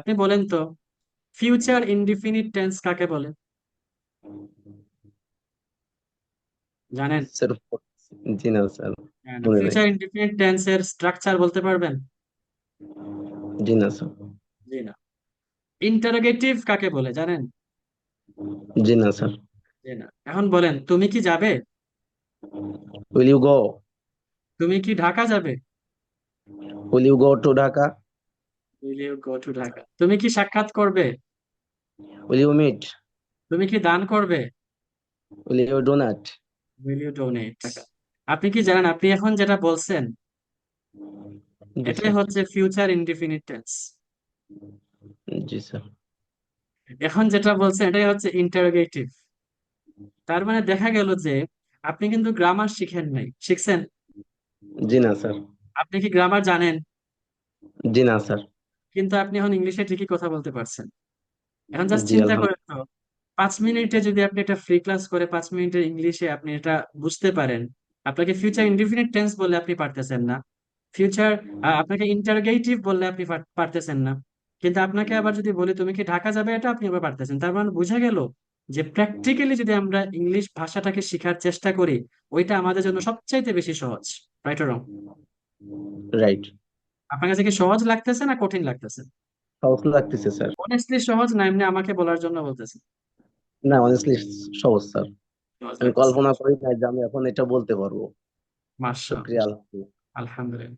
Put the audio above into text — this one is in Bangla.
আপনি বলেন তো ফিউচার ইনডিফিনিট টেন্স কাকে বলে? জানেন? স্যার জি না স্যার ফিউচার ইনডিফিনিট টেন্স এর স্ট্রাকচার বলতে পারবেন? জি না স্যার জি না। ইন্টারোগেটিভ কাকে বলে জানেন? জি না স্যার জি না। এখন বলেন তুমি কি যাবে? উইল ইউ গো তুমি কি ঢাকা যাবে? Will you go to Dhaka will you go to Dhaka তুমি কি সাক্ষাৎ করবে? উইল ইউ মিট তুমি কি দান করবে? Will you donate will you donate টাকা আপনি কি জানেন আপনি এখন যেটা বলছেন এটাই হচ্ছে ফিউচার ইনডিফিনিট টেন্স জি স্যার এখন যেটা বলছেন এটাই হচ্ছে ইন্টারোগেটিভ তার মানে দেখা গেল যে আপনি কিন্তু গ্রামার শিখেন নাই। শিখছেন? জি না স্যার আপনি কি গ্রামার জানেন? জি না স্যার কিন্তু আপনি এখন ইংলিশে ঠিকই কথা বলতে পারছেন। এখন জাস্ট জি চিন্তা করেন তো পাঁচ মিনিটে যদি আপনি একটা ফ্রি ক্লাস করে পাঁচ মিনিটে ইংলিশে আপনি এটা বুঝতে পারেন আপনাকে ফিউচার ইনডিফিনিট টেন্স বললে আপনি পারতেছেন না। ফিউচার আপনাকে ইন্টারগেটিভ বললে আপনি পার- পারতেছেন না। কিন্তু আপনাকে আবার যদি বলি তুমি কি ঢাকা যাবে? এটা আপনি আবার পারতেছেন। তার মানে বোঝা গেল যে প্র্যাকটিক্যালি যদি আমরা ইংলিশ ভাষাটাকে শেখার চেষ্টা করি ওইটা আমাদের জন্য সবচাইতে বেশি সহজ রাইট রং রাইট আপনার কাছে কি সহজ লাগতেছে না কঠিন লাগতেছে? সহজ লাগতেছে স্যার। অনেস্টলি সহজ না এমনি আমাকে বলার জন্য বলতেছে? না অনেস্টলি সহজ স্যার। আমি কল্পনা করি না যে আমি এখন এটা বলতে পারব। মাশাআল্লাহ। শুক্রিয়া আলহামদুলিল্লাহ আলহামদুলিল্লাহ।